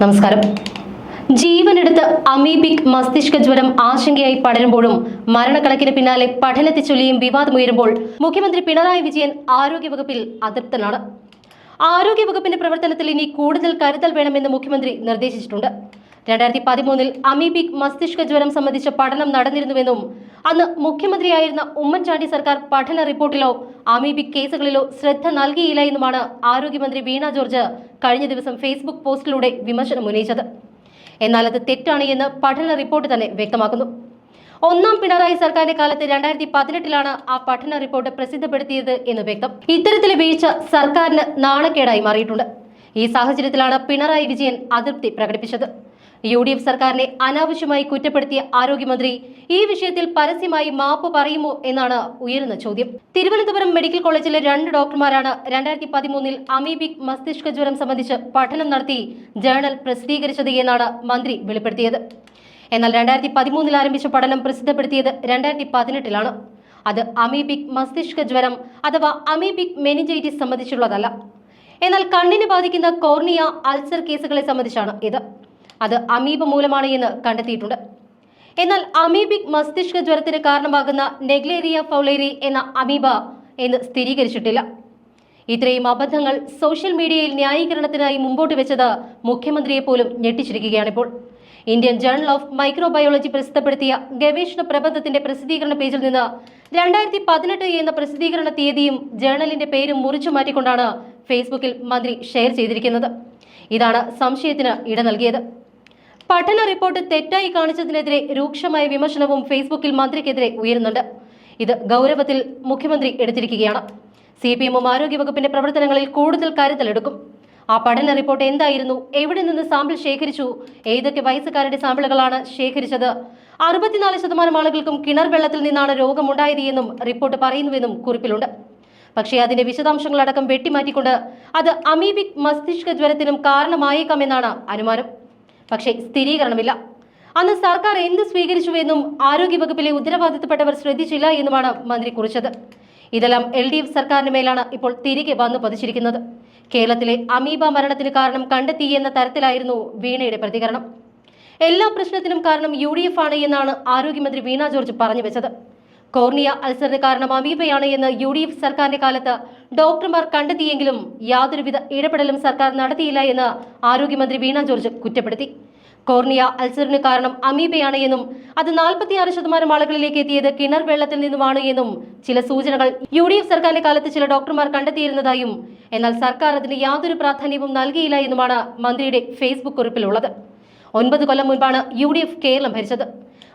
നമസ്കാരം. ജീവനെടുത്ത് അമീബിക് മസ്തിഷ്ക ജ്വരം ആശങ്കയായി പടരുമ്പോഴും മരണക്കണക്കിന് പിന്നാലെ പഠനത്തെ ചൊല്ലിയും വിവാദമുയരുമ്പോൾ മുഖ്യമന്ത്രി പിണറായി വിജയൻ ആരോഗ്യവകുപ്പിൽ അതൃപ്തനാണ്. ആരോഗ്യവകുപ്പിന്റെ പ്രവർത്തനത്തിൽ ഇനി കൂടുതൽ കരുതൽ വേണമെന്ന് മുഖ്യമന്ത്രി നിർദ്ദേശിച്ചിട്ടുണ്ട്. രണ്ടായിരത്തി പതിമൂന്നിൽ അമീബിക് മസ്തിഷ്ക ജ്വരം സംബന്ധിച്ച പഠനം നടന്നിരുന്നുവെന്നും അന്ന് മുഖ്യമന്ത്രിയായിരുന്ന ഉമ്മൻചാണ്ടി സർക്കാർ പഠന റിപ്പോർട്ടിലോ അമീബിക് കേസുകളിലോ ശ്രദ്ധ നൽകിയില്ല എന്നുമാണ് ആരോഗ്യമന്ത്രി വീണ ജോർജ് കഴിഞ്ഞ ദിവസം ഫേസ്ബുക്ക് പോസ്റ്റിലൂടെ വിമർശനം ഉന്നയിച്ചത്. എന്നാൽ അത് തെറ്റാണ് എന്ന് പഠന റിപ്പോർട്ട് തന്നെ വ്യക്തമാക്കുന്നു. ഒന്നാം പിണറായി സർക്കാരിന്റെ കാലത്ത് രണ്ടായിരത്തി പതിനെട്ടിലാണ് ആ പഠന റിപ്പോർട്ട് പ്രസിദ്ധപ്പെടുത്തിയത് എന്ന് വ്യക്തം. ഇത്തരത്തിൽ വീഴ്ച സർക്കാരിന് നാണക്കേടായി മാറിയിട്ടുണ്ട്. ഈ സാഹചര്യത്തിലാണ് പിണറായി വിജയൻ അതൃപ്തി പ്രകടിപ്പിച്ചത്. യു ഡി എഫ് സർക്കാരിനെ അനാവശ്യമായി കുറ്റപ്പെടുത്തിയ ആരോഗ്യമന്ത്രി ഈ വിഷയത്തിൽ പരസ്യമായി മാപ്പ് പറയുമോ എന്നാണ് ഉയരുന്ന ചോദ്യം. തിരുവനന്തപുരം മെഡിക്കൽ കോളേജിലെ രണ്ട് ഡോക്ടർമാരാണ് രണ്ടായിരത്തി പതിമൂന്നിൽ അമീബിക് മസ്തിഷ്ക ജ്വരം സംബന്ധിച്ച് പഠനം നടത്തി ജേണൽ പ്രസിദ്ധീകരിച്ചത് എന്നാണ് മന്ത്രി വെളിപ്പെടുത്തിയത്. എന്നാൽ രണ്ടായിരത്തി പതിമൂന്നിൽ ആരംഭിച്ച പഠനം പ്രസിദ്ധപ്പെടുത്തിയത് രണ്ടായിരത്തി പതിനെട്ടിലാണ് അത് അമീബിക് മസ്തിഷ്ക ജ്വരം അഥവാ അമീബിക് മെനിഞ്ചൈറ്റിസ് സംബന്ധിച്ചുള്ളതല്ല. എന്നാൽ കണ്ണിന് ബാധിക്കുന്ന കോർണിയ അൾസർ കേസുകളെ സംബന്ധിച്ചാണ് ഇത്. അത് അമീബ മൂലമാണ് എന്ന് കണ്ടെത്തിയിട്ടുണ്ട്. എന്നാൽ അമീബിക് മസ്തിഷ്ക ജ്വരത്തിന് കാരണമാകുന്ന നെഗ്ലേറിയ ഫൗലേരി എന്ന അമീബ എന്ന് സ്ഥിരീകരിച്ചിട്ടില്ല. ഇത്രയും അബദ്ധങ്ങൾ സോഷ്യൽ മീഡിയയിൽ ന്യായീകരണത്തിനായി മുമ്പോട്ട് വെച്ചത് മുഖ്യമന്ത്രിയെ പോലും ഞെട്ടിച്ചിരിക്കുകയാണിപ്പോൾ ഇന്ത്യൻ ജേണൽ ഓഫ് മൈക്രോബയോളജി പ്രസിദ്ധപ്പെടുത്തിയ ഗവേഷണ പ്രബന്ധത്തിന്റെ പ്രസിദ്ധീകരണ പേജിൽ നിന്ന് രണ്ടായിരത്തി പതിനെട്ട് എന്ന പ്രസിദ്ധീകരണ തീയതിയും ജേണലിന്റെ പേരും മുറിച്ചു മാറ്റിക്കൊണ്ടാണ് ഫേസ്ബുക്കിൽ മന്ത്രി ഷെയർ ചെയ്തിരിക്കുന്നത്. ഇതാണ് സംശയത്തിന് ഇട നൽകിയത് പഠന റിപ്പോർട്ട് തെറ്റായി കാണിച്ചതിനെതിരെ രൂക്ഷമായ വിമർശനവും ഫേസ്ബുക്കിൽ മന്ത്രിക്കെതിരെ ഉയരുന്നുണ്ട്. ഇത് ഗൗരവത്തിൽ മുഖ്യമന്ത്രി എടുത്തിരിക്കുകയാണ്. സി പി എമ്മും ആരോഗ്യവകുപ്പിന്റെ പ്രവർത്തനങ്ങളിൽ കൂടുതൽ കരുതലെടുക്കും. ആ പഠന റിപ്പോർട്ട് എന്തായിരുന്നു? എവിടെ നിന്ന് സാമ്പിൾ ശേഖരിച്ചു? ഏതൊക്കെ വയസ്സുകാരുടെ സാമ്പിളുകളാണ് ശേഖരിച്ചത്? അറുപത്തിനാല് ശതമാനം ആളുകൾക്കും കിണർ വെള്ളത്തിൽ നിന്നാണ് രോഗമുണ്ടായത് എന്നും റിപ്പോർട്ട് പറയുന്നുവെന്നും കുറിപ്പിലുണ്ട്. പക്ഷേ അതിന്റെ വിശദാംശങ്ങളടക്കം വെട്ടിമാറ്റിക്കൊണ്ട് അത് അമീബിക് മസ്തിഷ്ക ജ്വരത്തിനും കാരണമായേക്കാമെന്നാണ് അനുമാനം. പക്ഷേ സ്ഥിരീകരണമില്ല. അന്ന് സർക്കാർ എന്ത് സ്വീകരിച്ചുവെന്നും ആരോഗ്യവകുപ്പിലെ ഉത്തരവാദിത്തപ്പെട്ടവർ ശ്രദ്ധിച്ചില്ല എന്നുമാണ് മന്ത്രി കുറിച്ചത്. ഇതെല്ലാം എൽ ഡി എഫ് സർക്കാരിന് മേലാണ് ഇപ്പോൾ തിരികെ വന്നു പതിച്ചിരിക്കുന്നത്. കേരളത്തിലെ അമീബ മരണത്തിന് കാരണം കണ്ടെത്തി എന്ന തരത്തിലായിരുന്നു വീണയുടെ പ്രതികരണം. എല്ലാ പ്രശ്നത്തിനും കാരണം യു ഡി എഫ് ആണ് എന്നാണ് ആരോഗ്യമന്ത്രി വീണ ജോർജ് പറഞ്ഞു വെച്ചത്. കോർണിയ അൾസറിന് കാരണം അമീബയാണ് എന്ന് യു ഡി എഫ് സർക്കാരിന്റെ കാലത്ത് ഡോക്ടർമാർ കണ്ടെത്തിയെങ്കിലും യാതൊരുവിധ ഇടപെടലും സർക്കാർ നടത്തിയില്ല എന്ന് ആരോഗ്യമന്ത്രി വീണ ജോർജ് കുറ്റപ്പെടുത്തി. കോർണിയ അൾസറിന് കാരണം അമീബയാണ് എന്നും അത് നാൽപ്പത്തിയാറ് ശതമാനം ആളുകളിലേക്ക് എത്തിയത് കിണർ വെള്ളത്തിൽ നിന്നുമാണ് എന്നും ചില സൂചനകൾ യു ഡി എഫ് സർക്കാരിന്റെ കാലത്ത് ചില ഡോക്ടർമാർ കണ്ടെത്തിയിരുന്നതായും എന്നാൽ സർക്കാർ അതിന് യാതൊരു പ്രാധാന്യവും നൽകിയില്ല എന്നുമാണ് മന്ത്രിയുടെ ഫേസ്ബുക്ക് കുറിപ്പിലുള്ളത്. ഒൻപത് കൊല്ലം മുൻപാണ് യു ഡി എഫ് കേരളം ഭരിച്ചത്.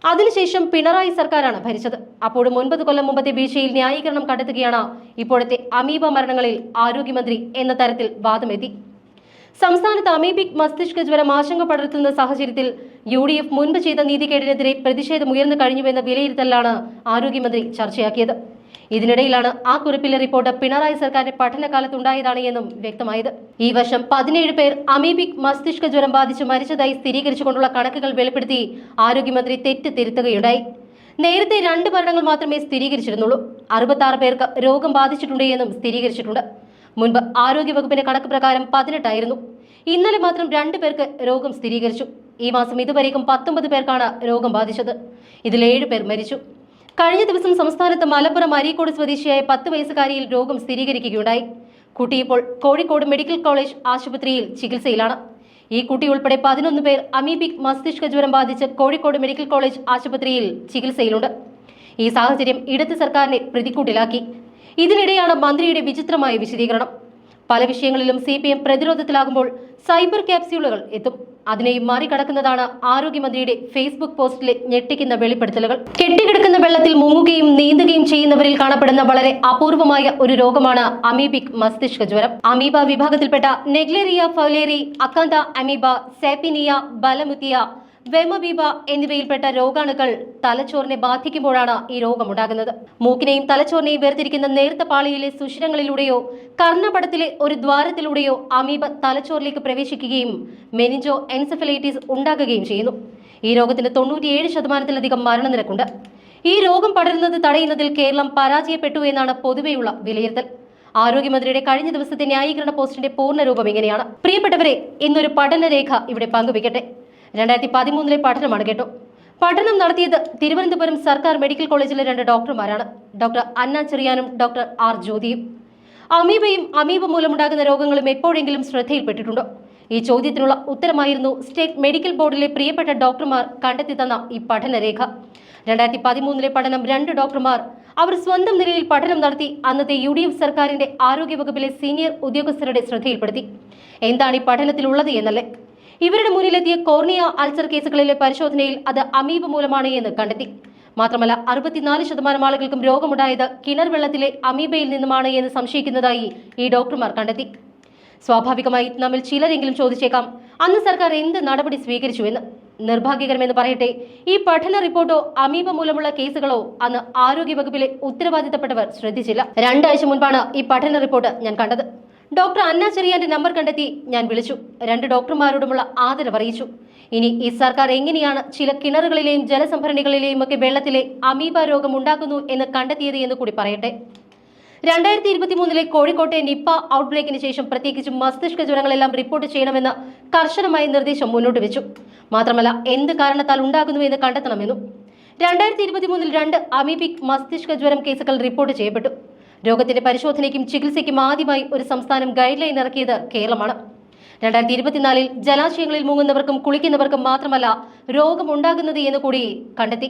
അതിനുശേഷം പിണറായി സർക്കാരാണ് ഭരിച്ചത്. അപ്പോഴും ഒൻപത് കൊല്ലം മുമ്പത്തെ വീഴ്ചയിൽ ന്യായീകരണം കണ്ടെത്തുകയാണ് ഇപ്പോഴത്തെ അമീബ മരണങ്ങളിൽ ആരോഗ്യമന്ത്രി എന്ന തരത്തിൽ വാദമെത്തി. സംസ്ഥാനത്ത് അമീബിക് മസ്തിഷ്ക ജ്വരം ആശങ്ക പടർത്തുന്ന സാഹചര്യത്തിൽ യു ഡി എഫ് മുൻപ് ചെയ്ത നീതികേടിനെതിരെ പ്രതിഷേധം ഉയർന്നു കഴിഞ്ഞുവെന്ന വിലയിരുത്തലാണ് ആരോഗ്യമന്ത്രി ചർച്ചയാക്കിയത്. ഇതിനിടയിലാണ് ആ കുറിപ്പിലെ റിപ്പോർട്ട് പിണറായി സർക്കാരിന്റെ പഠനകാലത്തുണ്ടായതാണ് എന്നും വ്യക്തമായത്. ഈ വർഷം പതിനേഴ് പേർ അമീബിക് മസ്തിഷ്ക ജ്വരം ബാധിച്ച് മരിച്ചതായി സ്ഥിരീകരിച്ചുകൊണ്ടുള്ള കണക്കുകൾ വെളിപ്പെടുത്തി ആരോഗ്യമന്ത്രി തെറ്റ് തിരുത്തുകയുണ്ടായി നേരത്തെ രണ്ട് മരണങ്ങൾ മാത്രമേ സ്ഥിരീകരിച്ചിരുന്നുള്ളൂ. അറുപത്തി പേർക്ക് രോഗം ബാധിച്ചിട്ടുണ്ട് എന്നും സ്ഥിരീകരിച്ചിട്ടുണ്ട്. മുൻപ് ആരോഗ്യവകുപ്പിന്റെ കണക്ക് പ്രകാരം പതിനെട്ടായിരുന്നു. ഇന്നലെ മാത്രം രണ്ട് പേർക്ക് രോഗം സ്ഥിരീകരിച്ചു. ഈ മാസം ഇതുവരേക്കും പത്തൊമ്പത് പേർക്കാണ് രോഗം ബാധിച്ചത്. ഇതിൽ ഏഴ് പേർ മരിച്ചു. കഴിഞ്ഞ ദിവസം സംസ്ഥാനത്ത് മലപ്പുറം അരീക്കോട് സ്വദേശിയായ പത്ത് വയസ്സുകാരിയിൽ രോഗം സ്ഥിരീകരിക്കുകയുണ്ടായി. കുട്ടി ഇപ്പോൾ കോഴിക്കോട് മെഡിക്കൽ കോളേജ് ആശുപത്രിയിൽ ചികിത്സയിലാണ്. ഈ കുട്ടി ഉൾപ്പെടെ പതിനൊന്ന് പേർ അമീബിക് മസ്തിഷ്ക ജ്വരം ബാധിച്ച് കോഴിക്കോട് മെഡിക്കൽ കോളേജ് ആശുപത്രിയിൽ ചികിത്സയിലുണ്ട്. ഈ സാഹചര്യം ഇടത് സർക്കാരിനെ പ്രതിക്കൂട്ടിലാക്കി. ഇതിനിടെയാണ് മന്ത്രിയുടെ വിചിത്രമായ വിശദീകരണം. പല വിഷയങ്ങളിലും സി പി എം പ്രതിരോധത്തിലാകുമ്പോൾ സൈബർ ക്യാപ്സ്യൂളുകൾ എത്തും. അതിനെയും മറികടക്കുന്നതാണ് ആരോഗ്യമന്ത്രിയുടെ ഫേസ്ബുക്ക് പോസ്റ്റിലെ ഞെട്ടിക്കുന്ന വെളിപ്പെടുത്തലുകൾ. കെട്ടിക്കിടക്കുന്ന വെള്ളത്തിൽ മുങ്ങുകയും നീന്തുകയും ചെയ്യുന്നവരിൽ കാണപ്പെടുന്ന വളരെ അപൂർവമായ ഒരു രോഗമാണ് അമീബിക് മസ്തിഷ്ക ജ്വരം. അമീബ വിഭാഗത്തിൽപ്പെട്ട Naegleria fowleri Acanthamoeba Sappinia Balamuthia vermamoeba എന്നിവയിൽപ്പെട്ട രോഗാണുക്കൾ തലച്ചോറിനെ ബാധിക്കുമ്പോഴാണ് ഈ രോഗമുണ്ടാകുന്നത്. മൂക്കിനെയും തലച്ചോറിനെയും വേർതിരിക്കുന്ന നേർത്ത പാളിയിലെ സുഷിരങ്ങളിലൂടെയോ കർണപടത്തിലെ ഒരു ദ്വാരത്തിലൂടെയോ അമീബ തലച്ചോറിലേക്ക് പ്രവേശിക്കുകയും മെനിഞ്ചോ എൻസെഫലൈറ്റിസ് ഉണ്ടാകുകയും ചെയ്യുന്നു. ഈ രോഗത്തിന് തൊണ്ണൂറ്റിയേഴ് ശതമാനത്തിലധികം മരണനിരക്കുണ്ട്. ഈ രോഗം പടരുന്നത് തടയുന്നതിൽ കേരളം പരാജയപ്പെട്ടു എന്നാണ് പൊതുവെയുള്ള വിലയിരുത്തൽ. ആരോഗ്യമന്ത്രിയുടെ കഴിഞ്ഞ ദിവസത്തെ ന്യായീകരണ പോസ്റ്റിന്റെ പൂർണരൂപം ഇങ്ങനെയാണ്. പ്രിയപ്പെട്ടവരെ ഇന്നൊരു പഠനരേഖ ഇവിടെ പങ്കുവയ്ക്കട്ടെ രണ്ടായിരത്തി പതിമൂന്നിലെ പഠനമാണ് കേട്ടോ. പഠനം നടത്തിയത് തിരുവനന്തപുരം സർക്കാർ മെഡിക്കൽ കോളേജിലെ രണ്ട് ഡോക്ടർമാരാണ്. ഡോക്ടർ അന്ന ചെറിയാനും ഡോക്ടർ ആർ ജ്യോതിയും. അമീബയും അമീബ മൂലമുണ്ടാകുന്ന രോഗങ്ങളും എപ്പോഴെങ്കിലും ശ്രദ്ധയിൽപ്പെട്ടിട്ടുണ്ടോ? ഈ ചോദ്യത്തിനുള്ള ഉത്തരമായിരുന്നു സ്റ്റേറ്റ് മെഡിക്കൽ ബോർഡിലെ പ്രിയപ്പെട്ട ഡോക്ടർമാർ കണ്ടെത്തി തന്ന ഈ പഠനരേഖ. രണ്ടായിരത്തി പതിമൂന്നിലെ പഠനം രണ്ട് ഡോക്ടർമാർ. അവർ സ്വന്തം നിലയിൽ പഠനം നടത്തി അന്നത്തെ യു ഡി എഫ് സർക്കാരിന്റെ ആരോഗ്യവകുപ്പിലെ സീനിയർ ഉദ്യോഗസ്ഥരുടെ ശ്രദ്ധയിൽപ്പെടുത്തി. എന്താണ് ഈ പഠനത്തിലുള്ളത് എന്നല്ലേ? ഇവരുടെ മുന്നിലെത്തിയ കോർണിയ അൾസർ കേസുകളിലെ പരിശോധനയിൽ അത് അമീബ മൂലമാണ് എന്ന് കണ്ടെത്തി. മാത്രമല്ല അറുപത്തിനാല് ശതമാനം ആളുകൾക്കും രോഗമുണ്ടായത് കിണർ വെള്ളത്തിലെ അമീബയിൽ നിന്നുമാണ് എന്ന് സംശയിക്കുന്നതായി ഈ ഡോക്ടർമാർ കണ്ടെത്തി. സ്വാഭാവികമായി നമ്മിൽ ചിലരെങ്കിലും ചോദിച്ചേക്കാം അന്ന് സർക്കാർ എന്ത് നടപടി സ്വീകരിച്ചു എന്ന്? നിർഭാഗ്യകരമെന്ന് പറയട്ടെ ഈ പഠന റിപ്പോർട്ടോ അമീബ മൂലമുള്ള കേസുകളോ അന്ന് ആരോഗ്യവകുപ്പിലെ ഉത്തരവാദിത്തപ്പെട്ടവർ ശ്രദ്ധിച്ചില്ല. രണ്ടാഴ്ച മുൻപാണ് ഈ പഠന റിപ്പോർട്ട് ഞാൻ കണ്ടത്. ഡോക്ടർ അന്ന ചെറിയാന്റെ നമ്പർ കണ്ടെത്തി ഞാൻ വിളിച്ചു. രണ്ട് ഡോക്ടർമാരോടുമുള്ള ആദരവ് അറിയിച്ചു. ഇനി ഈ സർക്കാർ എങ്ങനെയാണ് ചില കിണറുകളിലെയും ജലസംഭരണികളിലെയും ഒക്കെ വെള്ളത്തിലെ അമീബ രോഗം ഉണ്ടാക്കുന്നു എന്ന് കണ്ടെത്തിയത് എന്ന് കൂടി പറയട്ടെ. രണ്ടായിരത്തി ഇരുപത്തി മൂന്നിലെ കോഴിക്കോട്ടെ നിപ്പ ഔട്ട്ബ്രേക്കിന് ശേഷം പ്രത്യേകിച്ച് മസ്തിഷ്ക ജ്വരങ്ങളെല്ലാം റിപ്പോർട്ട് ചെയ്യണമെന്ന് കർശനമായ നിർദ്ദേശം മുന്നോട്ട് വെച്ചു. മാത്രമല്ല എന്ത് കാരണത്താൽ ഉണ്ടാകുന്നു എന്ന് കണ്ടെത്തണമെന്നും. രണ്ടായിരത്തി ഇരുപത്തി മൂന്നിൽ രണ്ട് അമീബിക് മസ്തിഷ്ക ജ്വരം കേസുകൾ റിപ്പോർട്ട് ചെയ്യപ്പെട്ടു. രോഗത്തിന്റെ പരിശോധനയ്ക്കും ചികിത്സയ്ക്കും ആദ്യമായി ഒരു സംസ്ഥാനം ഗൈഡ് ലൈൻ ഇറക്കിയത് കേരളമാണ്. രണ്ടായിരത്തി ഇരുപത്തിനാലിൽ ജലാശയങ്ങളിൽ മുങ്ങുന്നവർക്കും കുളിക്കുന്നവർക്കും മാത്രമല്ല രോഗമുണ്ടാകുന്നത് എന്ന് കൂടി കണ്ടെത്തി.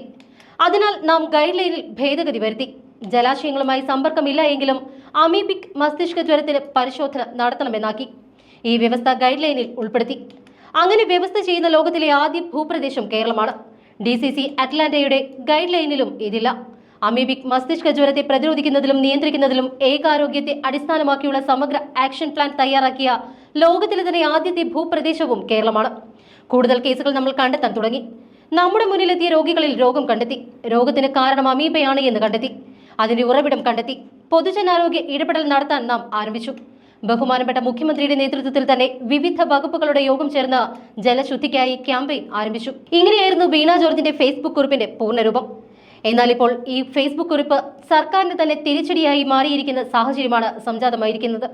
അതിനാൽ നാം ഗൈഡ് ലൈനിൽ ഭേദഗതി വരുത്തി. ജലാശയങ്ങളുമായി സമ്പർക്കമില്ല എങ്കിലും അമീബിക് മസ്തിഷ്ക ജ്വരത്തിന് പരിശോധന നടത്തണമെന്നാക്കി. ഈ വ്യവസ്ഥ ഗൈഡ് ലൈനിൽ ഉൾപ്പെടുത്തി. അങ്ങനെ വ്യവസ്ഥ ചെയ്യുന്ന ലോകത്തിലെ ആദ്യ ഭൂപ്രദേശം കേരളമാണ്. ഡി സി സി അറ്റ്ലാന്റയുടെ ഗൈഡ് ലൈനിലും ഇതില്ല. അമീബിക് മസ്തിഷ്ക ജ്വരത്തെ പ്രതിരോധിക്കുന്നതിലും നിയന്ത്രിക്കുന്നതിലും ഏകാരോഗ്യത്തെ അടിസ്ഥാനമാക്കിയുള്ള സമഗ്ര ആക്ഷൻ പ്ലാൻ തയ്യാറാക്കിയ ലോകത്തിലെ തന്നെ ആദ്യത്തെ ഭൂപ്രദേശവും കേരളമാണ്. കൂടുതൽ കേസുകൾ നമ്മൾ കണ്ടെത്താൻ തുടങ്ങി. നമ്മുടെ മുന്നിലെത്തിയ രോഗികളിൽ രോഗം കണ്ടെത്തി. രോഗത്തിന് കാരണം അമീബയാണ് എന്ന് കണ്ടെത്തി. അതിന്റെ ഉറവിടം കണ്ടെത്തി. പൊതുജനാരോഗ്യ ഇടപെടൽ നടത്താൻ നാം ആരംഭിച്ചു. ബഹുമാനപ്പെട്ട മുഖ്യമന്ത്രിയുടെ നേതൃത്വത്തിൽ തന്നെ വിവിധ വകുപ്പുകളുടെ യോഗം ചേർന്ന് ജലശുദ്ധിക്കായി ക്യാമ്പയിൻ ആരംഭിച്ചു. ഇങ്ങനെയായിരുന്നു വീണ ജോർജിന്റെ ഫേസ്ബുക്ക് കുറിപ്പിന്റെ പൂർണരൂപം എന്നാൽ ഇപ്പോൾ ഈ ഫേസ്ബുക്ക് കുറിപ്പ് സർക്കാരിന് തന്നെ തിരിച്ചടിയായി മാറിയിരിക്കുന്ന സാഹചര്യമാണ് സംജാതമായിരിക്കുന്നത്.